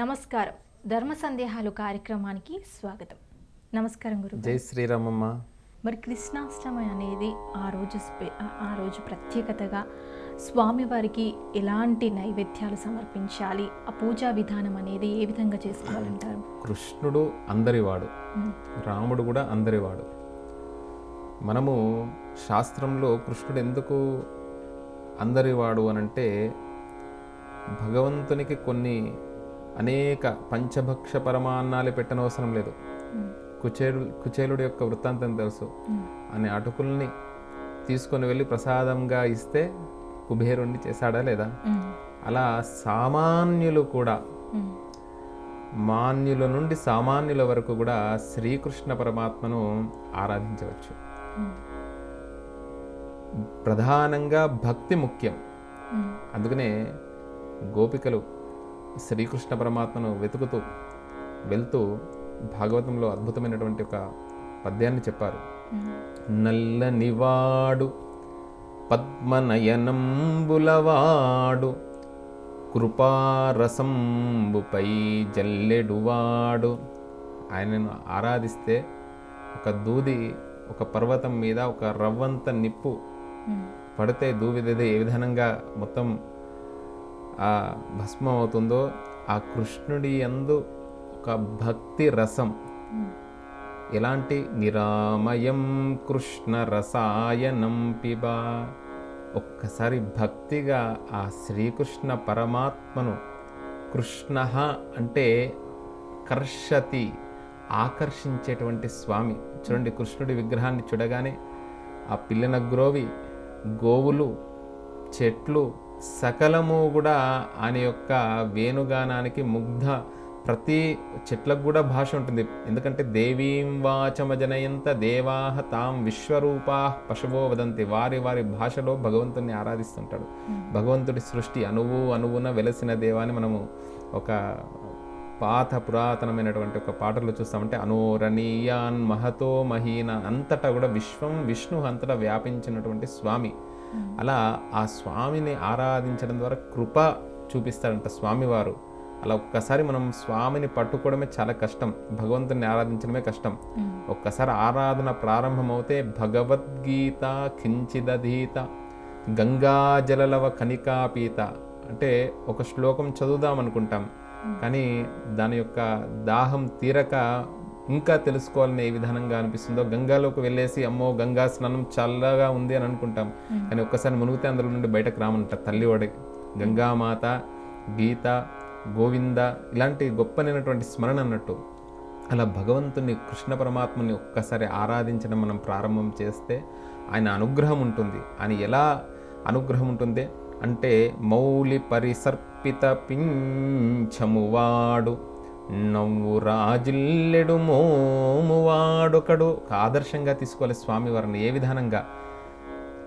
నమస్కారం. ధర్మ సందేహాలు కార్యక్రమానికి స్వాగతం. నమస్కారం గురు జై శ్రీరామమ్మ. మరి కృష్ణాష్టమి అనేది ఆ రోజు స్పె- ఆ- రోజు ప్రత్యేకతగా స్వామివారికి ఎలాంటి నైవేద్యాలు సమర్పించాలి ఆ పూజా విధానం అనేది ఏ విధంగా చేసుకోవాలంటారు? కృష్ణుడు అందరివాడు. రాముడు కూడా అందరివాడు. మనము శాస్త్రంలో కృష్ణుడు ఎందుకు అందరివాడు అనంటే భగవంతునికి కొన్ని అనేక పంచభక్ష పరమాన్నాలు పెట్టనవసరం లేదు. కుచేలు కుచేలుడి యొక్క వృత్తాంతం తెలుసు. అనే అటుకుల్ని తీసుకొని వెళ్ళి ప్రసాదంగా ఇస్తే కుబేరుణ్ణి చేశాడా లేదా? అలా సామాన్యులు కూడా మాన్యుల నుండి సామాన్యుల వరకు కూడా శ్రీకృష్ణ పరమాత్మను ఆరాధించవచ్చు. ప్రధానంగా భక్తి ముఖ్యం. అందుకనే గోపికలు శ్రీకృష్ణ పరమాత్మను వెతుకుతూ వెళ్తూ భాగవతంలో అద్భుతమైనటువంటి ఒక పద్యాన్ని చెప్పారు. ఉమ్, నల్లనివాడు పద్మనయనంబులవాడు కృపారసంబుపై జల్లెడువాడు. ఆయనను ఆరాధిస్తే ఒక దూది ఒక పర్వతం మీద ఒక రవ్వంత నిప్పు పడితే దూవిదే ఏ విధంగా మొత్తం ఆ భస్మం అవుతుందో ఆ కృష్ణుడి యందు ఒక భక్తి రసం. ఎలాంటి? నిరామయం కృష్ణ రసాయనం పిబా. ఒక్కసారి భక్తిగా ఆ శ్రీకృష్ణ పరమాత్మను కృష్ణ అంటే కర్షతి ఆకర్షించేటువంటి స్వామి. చూడండి కృష్ణుడి విగ్రహాన్ని చూడగానే ఆ పిల్లన గ్రోవి గోవులు చెట్లు సకలము కూడా ఆయన యొక్క వేణుగానానికి ముగ్ధ. ప్రతి చెట్లకు కూడా భాష ఉంటుంది. ఎందుకంటే దేవీం వాచమజనయంత దేవాహ తాం విశ్వరూపా పశువో వదంతి. వారి వారి భాషలో భగవంతుని ఆరాధిస్తుంటాడు. భగవంతుడి సృష్టి అణువు అణువున వెలసిన దేవాన్ని మనము ఒక పాత పురాతనమైనటువంటి ఒక పాటలో చూస్తామంటే అనోరణీయాన్ మహతో మహీన అంతటా కూడా విశ్వం విష్ణు అంతటా వ్యాపించినటువంటి స్వామి. అలా ఆ స్వామిని ఆరాధించడం ద్వారా కృప చూపిస్తాడంట స్వామివారు. అలా ఒక్కసారి మనం స్వామిని పట్టుకోవడమే చాలా కష్టం భగవంతుని ఆరాధించడమే కష్టం. ఒక్కసారి ఆరాధన ప్రారంభమవుతే భగవద్గీత కించిదధీత గంగాజలలవ కనికాపీత అంటే ఒక శ్లోకం చదువుదాం అనుకుంటాం కానీ దాని యొక్క దాహం తీరక ఇంకా తెలుసుకోవాలని ఏ విధానంగా అనిపిస్తుందో. గంగాలోకి వెళ్ళేసి అమ్మో గంగా స్నానం చల్లగా ఉంది అని అనుకుంటాం. కానీ ఒక్కసారి మునిగితే అందులో నుండి బయటకు రామంటారు తల్లి వాడి గంగామాత గీత గోవింద ఇలాంటి గొప్పనైనటువంటి స్మరణ అన్నట్టు. అలా భగవంతుని కృష్ణ పరమాత్మని ఒక్కసారి ఆరాధించడం మనం ప్రారంభం చేస్తే ఆయన అనుగ్రహం ఉంటుంది. ఆయన ఎలా అనుగ్రహం ఉంటుంది? అంటే మౌలి పరిసర్పిత పింఛమువాడు. నవ్వు రాజిల్లెడు మోమువాడొకడు ఒక ఆదర్శంగా తీసుకోవాలి స్వామివారిని ఏ విధానంగా?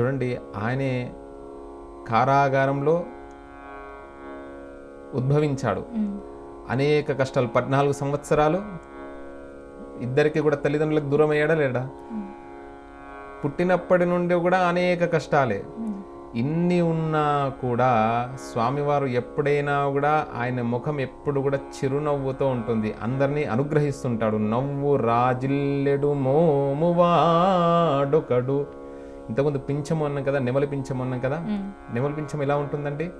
చూడండి ఆయనే కారాగారంలో ఉద్భవించాడు. అనేక కష్టాలు పద్నాలుగు సంవత్సరాలు. ఇద్దరికి కూడా తల్లిదండ్రులకు దూరం అయ్యాడా లేడా పుట్టినప్పటి నుండి కూడా అనేక కష్టాలే. ఇన్ని ఉన్నా కూడా స్వామివారు ఎప్పుడైనా కూడా ఆయన ముఖం ఎప్పుడు కూడా చిరునవ్వుతో ఉంటుంది. అందరినీ అనుగ్రహిస్తుంటాడు. నవ్వు రాజిల్లెడు మోమువాడొకడు. ఇంతకుముందు పింఛము అన్నాం కదా నెమలి పింఛము అన్నాం కదా. నెమలి పింఛం ఎలా ఉంటుందండి?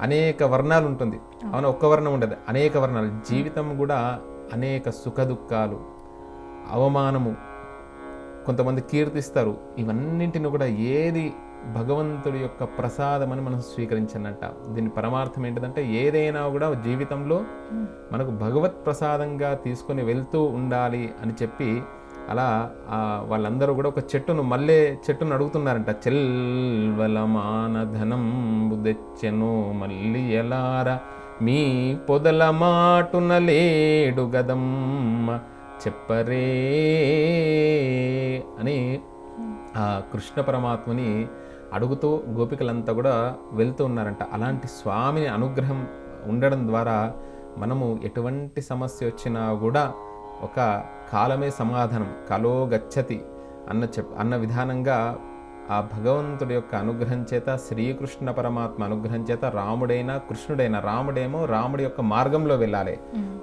అనేక వర్ణాలు ఉంటుంది. అవును? ఒక్క వర్ణం ఉండదు. అనేక వర్ణాలు. జీవితం కూడా అనేక సుఖ దుఃఖాలు అవమానము కొంతమంది కీర్తిస్తారు. ఇవన్నింటిని కూడా ఏది భగవంతుడి యొక్క ప్రసాదం అని మనం స్వీకరించనట. దీని పరమార్థం ఏంటంటే ఏదైనా కూడా జీవితంలో మనకు భగవత్ ప్రసాదంగా తీసుకొని వెళ్తూ ఉండాలి అని చెప్పి అలా వాళ్ళందరూ కూడా ఒక చెట్టును మళ్ళీ చెట్టును అడుగుతున్నారంట. చెల్వల మానధనం బుదెచ్చెను మళ్ళీ ఎలారా? మీ పొదల మాటున లేడు గదమ్మ చెప్పరే అని ఆ కృష్ణ పరమాత్మని అడుగుతూ గోపికలంతా కూడా వెళ్తూ ఉన్నారంట. అలాంటి స్వామిని అనుగ్రహం ఉండడం ద్వారా మనము ఎటువంటి సమస్య వచ్చినా కూడా ఒక కాలమే సమాధానం. కలో గచ్చతి అన్న చెప్ అన్న విధానంగా ఆ భగవంతుడి యొక్క అనుగ్రహం చేత శ్రీకృష్ణ పరమాత్మ అనుగ్రహం చేత రాముడైనా కృష్ణుడైనా రాముడేమో రాముడి యొక్క మార్గంలో వెళ్ళాలి.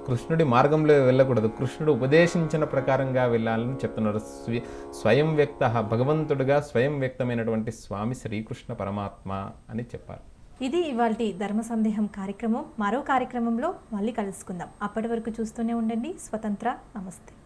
కృష్ణుడి మార్గంలో వెళ్ళకూడదు. కృష్ణుడు ఉపదేశించిన ప్రకారంగా వెళ్ళాలని చెప్తున్నారు. స్వ- స్వయం వ్యక్త భగవంతుడిగా స్వయం వ్యక్తమైనటువంటి స్వామి శ్రీకృష్ణ పరమాత్మ అని చెప్పాలి ఇది ఇవాళ ధర్మ సందేహం కార్యక్రమం. మరో కార్యక్రమంలో మళ్ళీ కలుసుకుందాం. అప్పటి వరకు చూస్తూనే ఉండండి. స్వతంత్ర. నమస్తే.